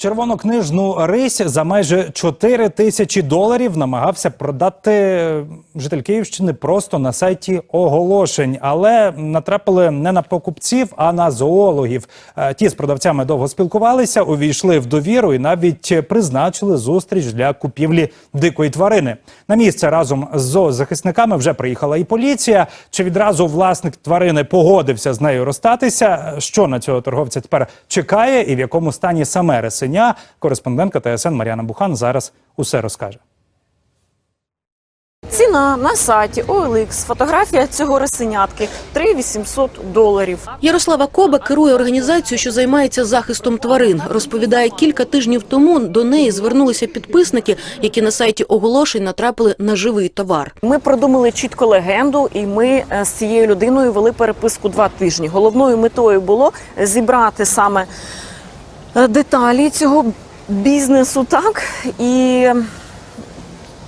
Червонокнижну рись за майже 4 тисячі доларів намагався продати житель Київщини просто на сайті оголошень, але натрапили не на покупців, а на зоологів. Е, Ті з продавцями довго спілкувалися, увійшли в довіру і навіть призначили зустріч для купівлі дикої тварини. На місце разом з зоозахисниками вже приїхала і поліція. Чи відразу власник тварини погодився з нею розстатися? Що на цього торговця тепер чекає, і в якому стані саме ресеня? Кореспондентка ТСН Мар'яна Бухан зараз усе розкаже. Ціна на сайті OLX, фотографія цього ресенятки 3800 доларів. Ярослава Коба керує організацією, що займається захистом тварин. Розповідає, кілька тижнів тому до неї звернулися підписники, які на сайті оголошень натрапили на живий товар. Ми продумали чітко легенду, і ми е, з цією людиною вели переписку два тижні. Головною метою було зібрати саме деталі цього бізнесу, так і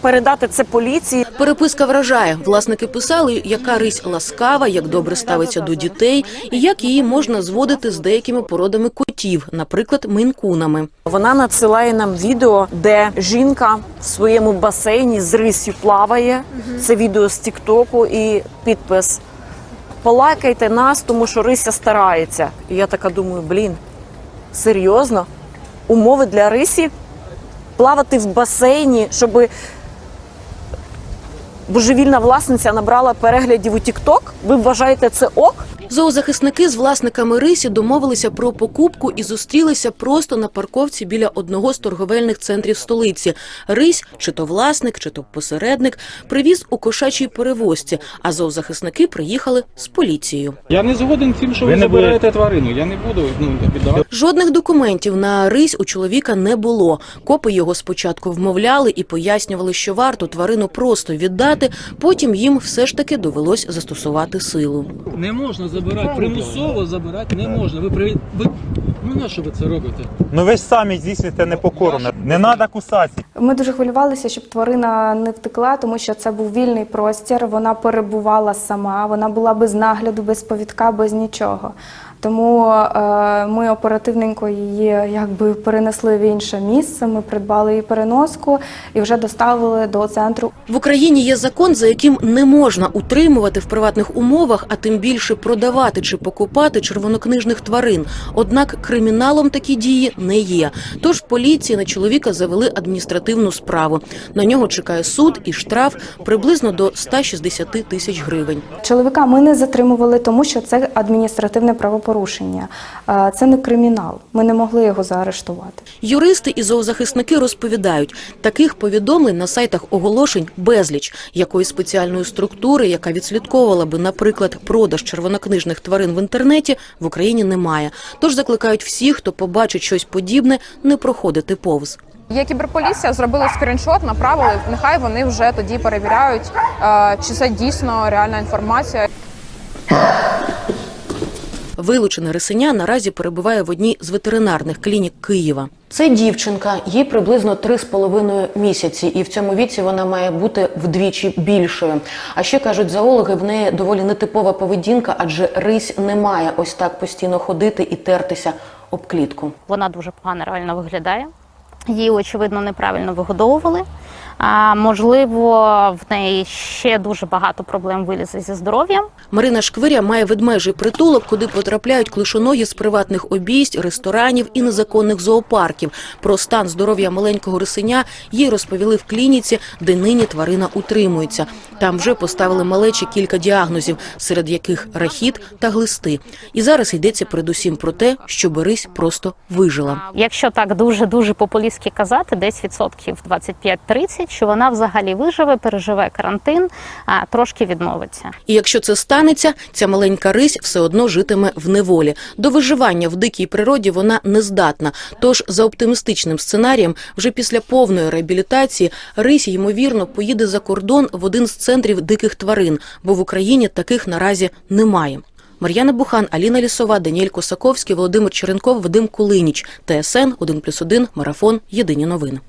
передати це поліції. Переписка вражає. Власники писали, яка рись ласкава, як добре ставиться до дітей, і як її можна зводити з деякими породами котів, наприклад, мейнкунами. Вона надсилає нам відео, де жінка в своєму басейні з рисю плаває. Це відео з Тіктоку і підпис. Полайкайте нас, тому що Рися старається. І я така думаю, блін, серйозно? Умови для рисі плавати в басейні, щоб божевільна власниця набрала переглядів у Тікток? Ви вважаєте це ок? Зоозахисники з власниками рисі домовилися про покупку і зустрілися просто на парковці біля одного з торговельних центрів столиці. Рись, чи то власник, чи то посередник, привіз у кошачій перевозці, а зоозахисники приїхали з поліцією. Я не згоден тим, що Ви ви, не забираєте тварину. Я не буду ну, віддавати. Жодних документів на рись у чоловіка не було. Копи його спочатку вмовляли і пояснювали, що варто тварину просто віддати. Потім їм все ж таки довелось застосувати силу. Не можна забирати, примусово забирати не можна. Ви при ви ну на що ви це робите? Ну ви ж самі здійснюєте непокору. Не треба кусати. Ми дуже хвилювалися, щоб тварина не втекла, тому що це був вільний простір. Вона перебувала сама, вона була без нагляду, без повідка, без нічого. Тому е, ми оперативненько її якби перенесли в інше місце. Ми придбали її переноску і вже доставили до центру В Україні є закон, за яким не можна утримувати в приватних умовах, а тим більше продавати чи покупати червонокнижних тварин. Однак криміналом такі дії не є. Тож поліції на чоловіка завели адміністративну справу. На нього чекає суд і штраф приблизно до 160 тисяч гривень. Чоловіка ми не затримували, тому що це адміністративне правопорушення. Це не кримінал. Ми не могли його заарештувати. Юристи і зоозахисники розповідають, таких повідомлень на сайтах оголошень безліч якоїсь спеціальної структури, яка відслідковувала би, наприклад, продаж червонокнижних тварин в інтернеті, в Україні немає. Тож закликають всіх, хто побачить щось подібне, не проходити повз. Є кіберполіція, зробили скріншот, направили. Нехай вони вже тоді перевіряють, е, чи це дійсно реальна інформація. Вилучене рисеня наразі перебуває в одній з ветеринарних клінік Києва. Це дівчинка, їй приблизно три з половиною місяці, і в цьому віці вона має бути вдвічі більшою. А ще кажуть зоологи, в неї доволі нетипова поведінка, адже рись не має ось так постійно ходити і тертися об клітку. Вона дуже погано реально виглядає. Її, очевидно, неправильно вигодовували. А можливо, в неї ще дуже багато проблем вилізе зі здоров'ям. Марина Шквиря має ведмежий притулок, куди потрапляють клишоногі з приватних обійсть, ресторанів і незаконних зоопарків. Про стан здоров'я маленького рисеня їй розповіли в клініці, де нині тварина утримується. Там вже поставили малечі кілька діагнозів, серед яких рахіт та глисти. І зараз йдеться передусім про те, щоб рись просто вижила. Якщо так дуже дуже популістськи казати, десь відсотків 25-30, що вона взагалі виживе, переживе карантин, а трошки відновиться. І якщо це станеться, ця маленька рись все одно житиме в неволі. До виживання в дикій природі вона не здатна. Тож, за оптимістичним сценарієм, вже після повної реабілітації рись ймовірно поїде за кордон в один з центрів диких тварин, бо в Україні таких наразі немає. Мар'яна Бухан, Аліна Лісова, Даніель Косаковський, Володимир Черенков, Вадим Кулиніч, ТСН 1+,1, Марафон. Єдині новини.